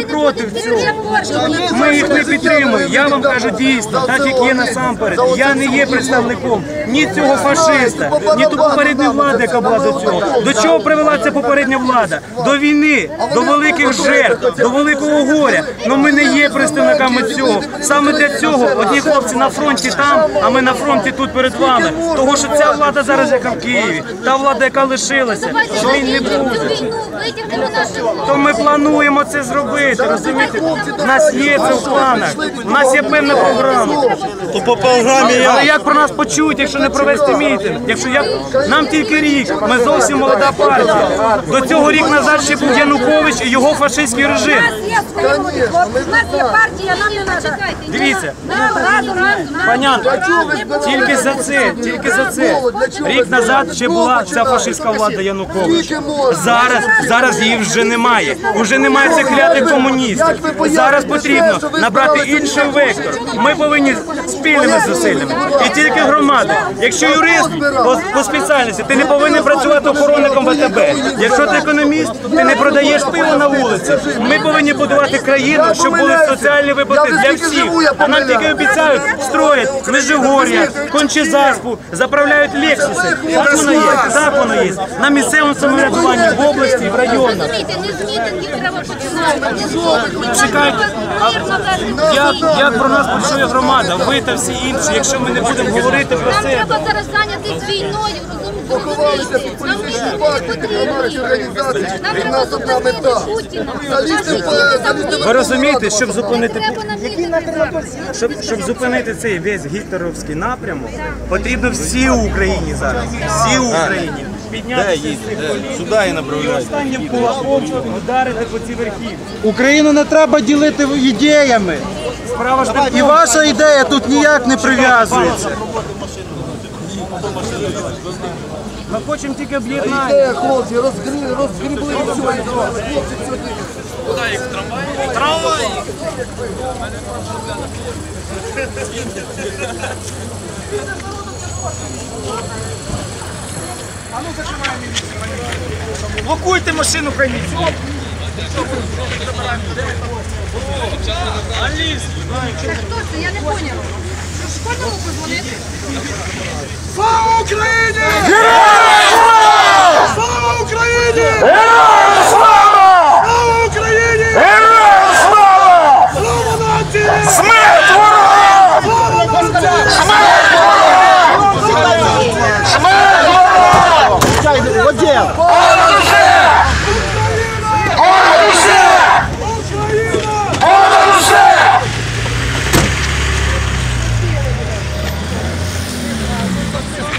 Ми проти цього. Ми їх не підтримуємо. Я вам кажу дійсно, так як є насамперед. Я не є представником ні цього фашиста, ні ту попередньої влади, яка була до цього. До чого привела ця попередня влада? До війни, до великих жертв, до великого горя. Ну ми не є представниками цього. Саме для цього одні хлопці на фронті там, а ми на фронті тут перед вами. Того, що ця влада зараз, яка в Києві, та влада, яка лишилася, змін не буде. То ми плануємо це зробити, розумієте? У нас є це в планах, у нас є певна програма. То по програмі Але як? про нас почують, якщо не провести мітинг? Якщо я нам тільки рік, ми зовсім молода партія. До цього рік назад ще був Янукович і його фашистський режим. У нас є свободи, хлопці, у нас є партія, нам не треба. Дивіться, Нам разом, нам Панян, тільки за це, тільки за це. Рік назад ще була ця фашистська влада Януковича. Зараз, зараз її вже немає. Уже немає цих клятих комуністів. Зараз потрібно набрати інший вектор. Ми повинні спільними зусиллями. І тільки громада. Якщо юрист по, спеціальності, ти не повинен працювати охоронником. Якщо ти економіст, ти не продаєш пиво на вулиці. Ми повинні будувати країну, щоб були соціальні виплати для всіх. А нам тільки обіцяють, строять Межигор'я, Кончезаспу, заправляють Лексуси. Так воно є, так воно є. На місцевому самоврядуванні в області, в районах. Чекайте, Як, як про нас почує громада, ви та всі інші, якщо ми не будемо говорити про Нам треба зараз зайнятися війною, Поховалися Нам політичні партії, потрібні. громадські організації. І в нас одна мета. Залізти в- Ви розумієте, щоб зупинити щоб, щоб зупинити цей весь гітлерівський напрямок, потрібно всі в Україні зараз. Всі в Україні. Піднятися цих Сюди і і останнім кулаком вдарити по цій верхівці. Україну не треба ділити ідеями. Справа ж І ваша ідея тут ніяк не прив'язується. Ми хочемо тільки об'єднати. Е, хлопці, розгрі- розгрібли все. Хлопці сьогодні Блокуйте машину хай Це хто це? Я не поняла. Що школьному позвонити? Слава Україні! Героям